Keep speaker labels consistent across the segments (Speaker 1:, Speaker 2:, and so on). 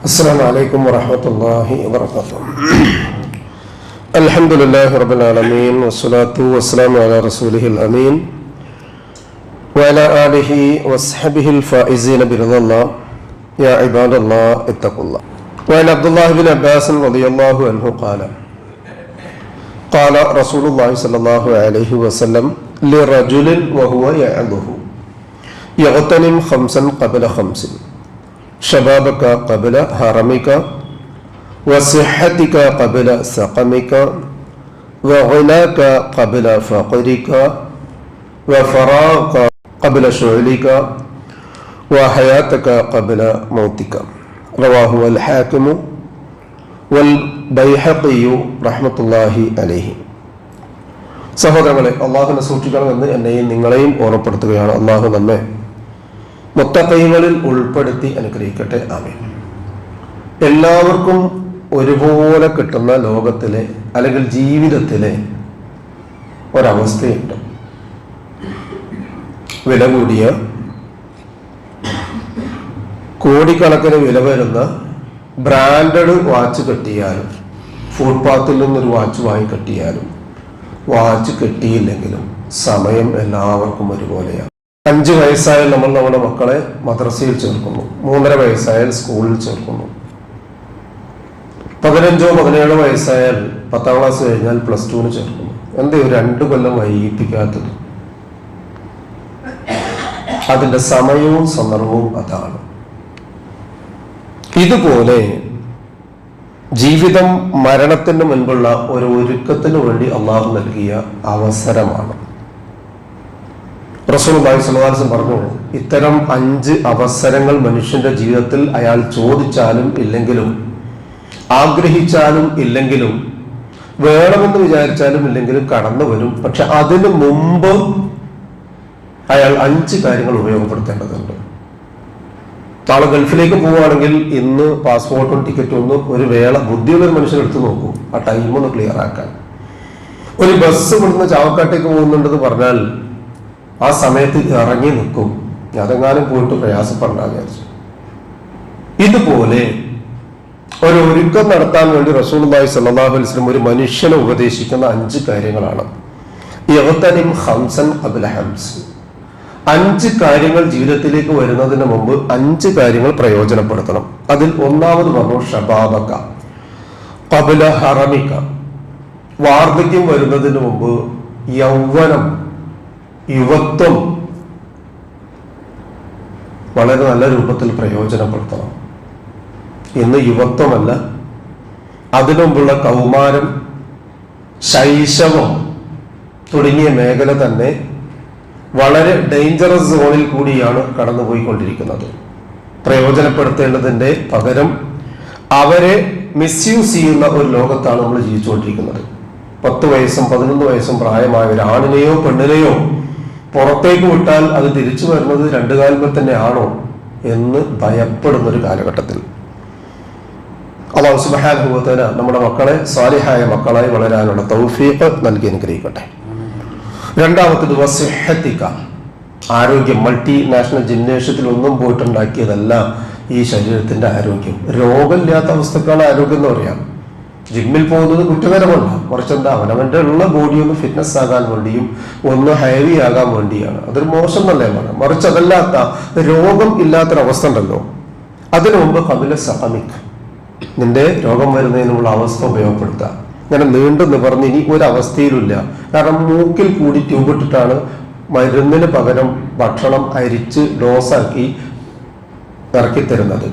Speaker 1: السلام عليكم ورحمة الله وبركاته. الحمد لله رب العالمين والصلاة والسلام على رسوله الأمين وعلى آله وصحبه الفائزين برضا الله. يا عباد الله اتقوا الله. وعن عبد الله بن عباس رضي الله عنه قال قال رسول الله صلى الله عليه وسلم لرجل وهو يعظه يغتنم خمسا قبل خمس. شبابك قبل هرمك وصحتك قبل سقمك وغناك قبل فقرك وفراغك قبل شغلك وحياتك قبل موتك رواه الحاكم والبيحقي رحمة الله عليه സഹോദരങ്ങളെ അള്ളാഹുനെ സൂക്ഷിക്കണമെന്ന് എന്നെയും നിങ്ങളെയും ഓർമ്മപ്പെടുത്തുകയാണ് അള്ളാഹു നമ്മെ മുത്തക്കൈകളിൽ ഉൾപ്പെടുത്തി അനുഗ്രഹിക്കട്ടെ. ആമേ എല്ലാവർക്കും ഒരുപോലെ കിട്ടുന്ന ലോകത്തിലെ അല്ലെങ്കിൽ ജീവിതത്തിലെ ഒരവസ്ഥയുണ്ട്. വില കൂടിയ കോടിക്കണക്കിന് വില വരുന്ന ബ്രാൻഡഡ് വാച്ച് കെട്ടിയാലും ഫുട്പാത്തിൽ നിന്നൊരു വാച്ച് വാങ്ങി കെട്ടിയാലും വാച്ച് കെട്ടിയില്ലെങ്കിലും സമയം എല്ലാവർക്കും ഒരുപോലെയാണ്. അഞ്ച് വയസ്സായാൽ നമ്മൾ നമ്മുടെ മക്കളെ മദ്രസയിൽ ചേർക്കുന്നു. മൂന്നര വയസ്സായാൽ സ്കൂളിൽ ചേർക്കുന്നു. പതിനഞ്ചോ പതിനേഴോ വയസ്സായാൽ പത്താം ക്ലാസ് കഴിഞ്ഞാൽ പ്ലസ് ടുവിന് ചേർക്കുന്നു. എന്തേ ഒരു രണ്ടു കൊല്ലം വൈകിപ്പിക്കാത്തത്? അതിന്റെ സമയവും സന്ദർഭവും അതാണ്. ഇതുപോലെ ജീവിതം മരണത്തിന് മുൻപുള്ള ഒരു ഒരുക്കത്തിന് വേണ്ടി അള്ളാഹു നൽകിയ അവസരമാണ്. റസൂൽ സുലവാസം പറഞ്ഞു ഇത്തരം അഞ്ച് അവസരങ്ങൾ മനുഷ്യന്റെ ജീവിതത്തിൽ അയാൾ ചോദിച്ചാലും ഇല്ലെങ്കിലും ആഗ്രഹിച്ചാലും ഇല്ലെങ്കിലും വേണമെന്ന് വിചാരിച്ചാലും ഇല്ലെങ്കിലും കടന്നു വരും. പക്ഷെ അതിനു മുമ്പ് അയാൾ അഞ്ച് കാര്യങ്ങൾ ഉപയോഗപ്പെടുത്തേണ്ടതുണ്ട്. നാളെ ഗൾഫിലേക്ക് പോവുകയാണെങ്കിൽ ഇന്ന് പാസ്പോർട്ടും ടിക്കറ്റും ഒന്ന് ഒരു വേള ബുദ്ധിയുള്ള മനുഷ്യൻ നോക്കൂ. ആ ടൈം ഒന്ന് ക്ലിയർ ആക്കാൻ. ഒരു ബസ് ഇവിടുന്ന് ചാവക്കാട്ടേക്ക് പോകുന്നുണ്ടെന്ന് പറഞ്ഞാൽ ആ സമയത്ത് ഇറങ്ങി നിൽക്കും. അതെങ്ങാനും പോയിട്ട് പ്രയാസപ്പെടാൻ വിചാരിച്ചു. ഇതുപോലെ ഒരു ഒരുക്കം നടത്താൻ വേണ്ടി റസൂൽബായി സല്ലാഹു അലിസ്ലം ഒരു മനുഷ്യനെ ഉപദേശിക്കുന്ന അഞ്ച് കാര്യങ്ങളാണ്. ഹംസൻ ഹംസ്. അഞ്ച് കാര്യങ്ങൾ ജീവിതത്തിലേക്ക് വരുന്നതിന് മുമ്പ് അഞ്ച് കാര്യങ്ങൾ പ്രയോജനപ്പെടുത്തണം. അതിൽ ഒന്നാമത് പറഞ്ഞു ഷബാബക്ക. ഹറമിക്ക. വാർദ്ധക്യം വരുന്നതിന് മുമ്പ് യൗവനം. യുവത്വം വളരെ നല്ല രൂപത്തിൽ പ്രയോജനപ്പെടുത്തണം. ഇന്ന് യുവത്വമല്ല അതിനുമുമ്പുള്ള കൗമാരം ശൈശവം തുടങ്ങിയ മേഖല തന്നെ വളരെ ഡേഞ്ചറസ് സോണിൽ കൂടിയാണ് കടന്നുപോയിക്കൊണ്ടിരിക്കുന്നത്. പ്രയോജനപ്പെടുത്തേണ്ടതിന്റെ പകരം അവരെ മിസ്യൂസ് ചെയ്യുന്ന ഒരു ലോകത്താണ് നമ്മൾ ജീവിച്ചുകൊണ്ടിരിക്കുന്നത്. പത്ത് വയസ്സും പതിനൊന്ന് വയസ്സും പ്രായമായ ഒരു ആണിനെയോ പെണ്ണിനെയോ പുറത്തേക്ക് വിട്ടാൽ അത് തിരിച്ചു വരുന്നത് രണ്ടു കാലത്തിൽ തന്നെയാണോ എന്ന് ഭയപ്പെടുന്ന ഒരു കാലഘട്ടത്തിൽ. അള്ളാഹു സുബാനുഭവത്തിന് നമ്മുടെ മക്കളെ സാലിഹായ മക്കളായി വളരാനുള്ള തൗഫീഖ് നൽകി അനുഗ്രഹിക്കട്ടെ. രണ്ടാമത്തത് വസിഹത്തിക്ക ആരോഗ്യം മൾട്ടി നാഷണൽ ജിംനേഷ്യത്തിൽ ഒന്നും പോയിട്ടുണ്ടാക്കിയതല്ല ഈ ശരീരത്തിന്റെ ആരോഗ്യം. രോഗമില്ലാത്ത അവസ്ഥക്കാണ് ആരോഗ്യം എന്ന് പറയാം. ജിമ്മിൽ പോകുന്നത് കുറ്റകരമല്ല. മറിച്ച് എന്താ അവനവന്റെ ഉള്ള ബോഡി ഒന്ന് ഫിറ്റ്നസ് ആകാൻ വേണ്ടിയും ഒന്ന് ഹെവി ആകാൻ വേണ്ടിയാണ്. അതൊരു മോശം എന്നല്ലേ മറിച്ച് അതല്ലാത്ത രോഗം ഇല്ലാത്തൊരവസ്ഥ ഉണ്ടല്ലോ. അതിനു മുമ്പ് കപില സഹമിക്. നിന്റെ രോഗം വരുന്നതിനുള്ള അവസ്ഥ ഉപയോഗപ്പെടുത്തുക. ഇങ്ങനെ നീണ്ടു നിവർന്ന് ഇനി ഒരു അവസ്ഥയിലുമില്ല കാരണം മൂക്കിൽ കൂടി ട്യൂബ് ഇട്ടിട്ടാണ് മരുന്നിന് പകരം ഭക്ഷണം അരിച്ച് ഡോസാക്കി ഇറക്കി തരുന്നത്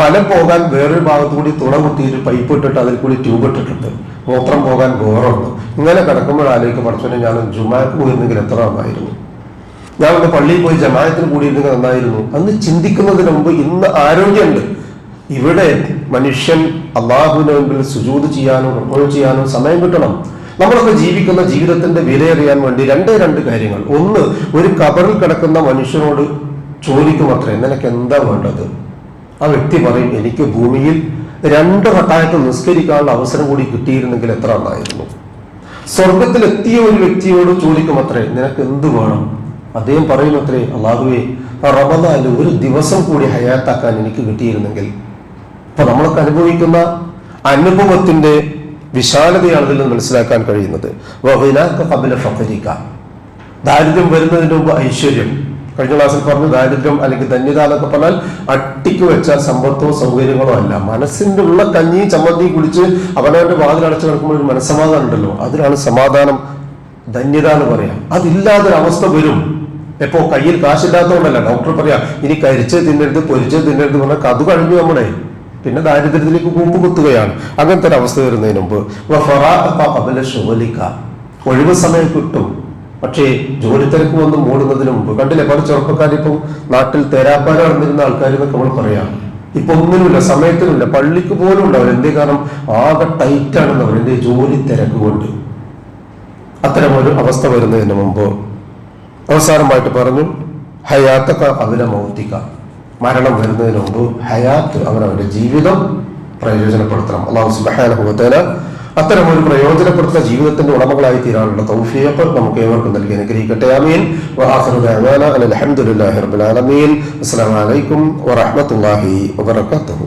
Speaker 1: മലം പോകാൻ വേറൊരു ഭാഗത്തു കൂടി തുണ കുത്തിയിട്ട് പൈപ്പ് ഇട്ടിട്ട് അതിൽ കൂടി ട്യൂബ് ഇട്ടിട്ടുണ്ട്. മൂത്രം പോകാൻ വേറുണ്ട് ഇങ്ങനെ കിടക്കുമ്പോൾ ആലോചിക്കും പഠിച്ചോനെ ഞാൻ ജുമാക്ക് പോയിരുന്നെങ്കിൽ എത്ര നന്നായിരുന്നു. ഞാൻ ഒന്ന് പള്ളിയിൽ പോയി ജമായത്തിന് കൂടിയിരുന്നെങ്കിൽ നന്നായിരുന്നു. അന്ന് ചിന്തിക്കുന്നതിന് മുമ്പ് ഇന്ന് ആരോഗ്യമുണ്ട്. ഇവിടെ മനുഷ്യൻ അള്ളാഹുവിന് മുമ്പിൽ സുജൂത് ചെയ്യാനും റിപ്പോർട്ട് ചെയ്യാനും സമയം കിട്ടണം. നമ്മളൊക്കെ ജീവിക്കുന്ന ജീവിതത്തിന്റെ വിലയറിയാൻ വേണ്ടി രണ്ടേ രണ്ട് കാര്യങ്ങൾ. ഒന്ന് ഒരു കബറിൽ കിടക്കുന്ന മനുഷ്യനോട് ചോദിക്കും അത്രേ. നിനക്ക് എന്താ വേണ്ടത്? ആ വ്യക്തി പറയും എനിക്ക് ഭൂമിയിൽ രണ്ട് റട്ടായത്ത് നിസ്കരിക്കാനുള്ള അവസരം കൂടി കിട്ടിയിരുന്നെങ്കിൽ എത്ര നന്നായിരുന്നു? സ്വർഗത്തിലെത്തിയ ഒരു വ്യക്തിയോട് ചോദിക്കും അത്രേ നിനക്ക് എന്ത് വേണം? അദ്ദേഹം പറയും അത്രേ അള്ളാഹുവേ റമദാന് ഒരു ദിവസം കൂടി ഹയാത്താക്കാൻ എനിക്ക് കിട്ടിയിരുന്നെങ്കിൽ. അപ്പൊ നമ്മളൊക്കെ അനുഭവിക്കുന്ന അനുഭവത്തിന്റെ വിശാലതയാണ് ഇതിൽ നിന്ന് മനസ്സിലാക്കാൻ കഴിയുന്നത്. ദാരിദ്ര്യം വരുന്നതിന് മുമ്പ് ഐശ്വര്യം. കഴിഞ്ഞ ക്ലാസ്സിൽ പറഞ്ഞു ദാരിദ്ര്യം അല്ലെങ്കിൽ ധന്യത എന്നൊക്കെ പറഞ്ഞാൽ അട്ടിക്ക് വെച്ച സമ്പത്തോ സൗകര്യങ്ങളോ അല്ല. മനസ്സിന്റെ ഉള്ള കഞ്ഞി ചമ്മന്തി കുടിച്ച് അവനവന്റെ വാതിൽ അടച്ചു കിടക്കുമ്പോൾ ഒരു മനസ്സമാധാനം ഉണ്ടല്ലോ. അതിനാണ് സമാധാനം ധന്യത എന്ന് പറയാം. അതില്ലാതൊരവസ്ഥ വരും. എപ്പോ കയ്യിൽ കാശില്ലാത്തതുകൊണ്ടല്ല ഡോക്ടർ പറയാ ഇനി കരിച്ച് തിന്നരുത് പൊരിച്ച് തിന്നരുത് പറഞ്ഞാൽ അത് കഴിഞ്ഞു നമ്മുടെ. പിന്നെ ദാരിദ്ര്യത്തിലേക്ക് കൂമ്പ് കുത്തുകയാണ്. അങ്ങനത്തെ ഒരു അവസ്ഥ വരുന്നതിന് മുമ്പ്. ഒഴിവ് സമയം കിട്ടും. പക്ഷേ ജോലി തിരക്ക് വന്ന് മൂടുന്നതിന് മുമ്പ് കണ്ടില്ലേ പല ചെറുപ്പക്കാരിപ്പം നാട്ടിൽ തേരാപ്പാര നടന്നിരുന്ന ആൾക്കാർ എന്നൊക്കെ നമ്മൾ പറയാം. ഇപ്പൊ ഒന്നിനുമില്ല സമയത്തിനുമില്ല പള്ളിക്ക് പോലും ഉണ്ട് എന്തേ കാരണം ആകെ ടൈറ്റാണെന്ന് അവർ എന്റെ ജോലി തിരക്ക് കൊണ്ട്. അത്തരം ഒരു അവസ്ഥ വരുന്നതിന് മുമ്പ് അവസാനമായിട്ട് പറഞ്ഞു ഹയാത്തൊക്കെ അവരെ മൗത്തിക്ക മരണം വരുന്നതിന് മുമ്പ് ഹയാത്ത് അവരവരുടെ ജീവിതം പ്രയോജനപ്പെടുത്തണം. അള്ളാഹു സുബാനുഭവത്തേന് അത്തരം ഒരു പ്രയോജനപ്പെടുത്ത ജീവിതത്തിന്റെ ഉടമകളായി തീരാനുള്ള തൗഫീഖ് നമുക്ക് ഏവർക്കും നൽകി അനുഗ്രഹിക്കട്ടെ. അമീൻ റബ്ബിൽ ആലമീൻ. അസ്സലാമു അലൈക്കും വറഹ്മത്തുള്ളാഹി വബറകാതുഹു.